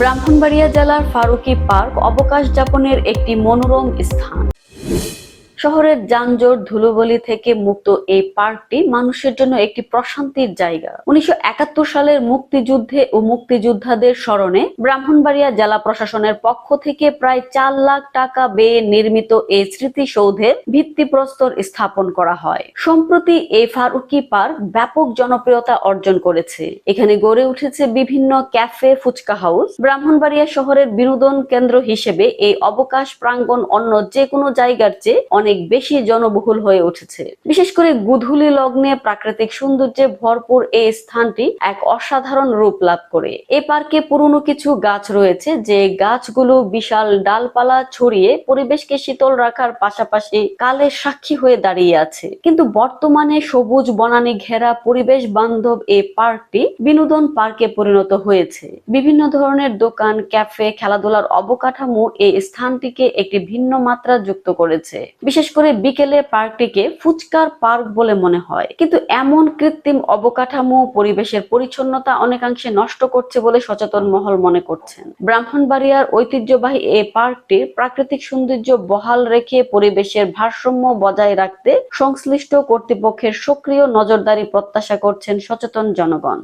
ব্রাহ্মণবাড়িয়া জেলার ফারুকি পার্ক অবকাশ যাপনের একটি মনোরম স্থান। শহরের যানজট ধুলোবলি থেকে মুক্ত এই পার্কটি মানুষের জন্য একটি প্রশান্তির জায়গা। উনিশশো একাত্তর সালের মুক্তিযুদ্ধে ও মুক্তিযোদ্ধাদের স্মরণে ব্রাহ্মণবাড়িয়া জেলা প্রশাসনের পক্ষ থেকে প্রায় চার লাখ টাকা ব্যয়ে নির্মিত এই স্মৃতিসৌধের ভিত্তিপ্রস্তর স্থাপন করা হয়। সম্প্রতি এই ফারুকি পার্ক ব্যাপক জনপ্রিয়তা অর্জন করেছে। এখানে গড়ে উঠেছে বিভিন্ন ক্যাফে, ফুচকা হাউস। ব্রাহ্মণবাড়িয়া শহরের বিনোদন কেন্দ্র হিসেবে এই অবকাশ প্রাঙ্গণ অন্য যে কোনো জায়গার চেয়ে অনেক বেশি জনবহুল হয়ে উঠেছে। বিশেষ করে গুধুলি লগ্নে প্রাকৃতিক সৌন্দর্যে ভরপুর এই স্থানটি এক অসাধারণ রূপ লাভ করে। এই পার্কে পুরনো কিছু গাছ রয়েছে, যে গাছগুলো বিশাল ডালপালা ছড়িয়ে পরিবেশকে শীতল রাখার পাশাপাশি কালের সাক্ষী হয়ে দাঁড়িয়ে আছে। কিন্তু বর্তমানে সবুজ বনানী ঘেরা পরিবেশ বান্ধব এই পার্কটি বিনোদন পার্কে পরিণত হয়েছে। বিভিন্ন ধরনের দোকান, ক্যাফে, খেলাধুলার অবকাঠামো এই স্থানটিকে একটি ভিন্ন মাত্রা যুক্ত করেছে। বিশেষ করে বিকেলে পার্কটিকে ফুচকার পার্ক বলে মনে হয়। কিন্তু এমন কৃত্রিম অবকাঠামো, পরিবেশের পরিচ্ছন্নতা অনেকাংশে নষ্ট করছে বলে সচেতন মহল মনে করছেন। ব্রাহ্মণবাড়িয়ার ঐতিহ্যবাহী এই পার্কটির প্রাকৃতিক সৌন্দর্য বহাল রেখে পরিবেশের ভারসাম্য বজায় রাখতে সংশ্লিষ্ট কর্তৃপক্ষের সক্রিয় নজরদারি প্রত্যাশা করছেন সচেতন জনগণ।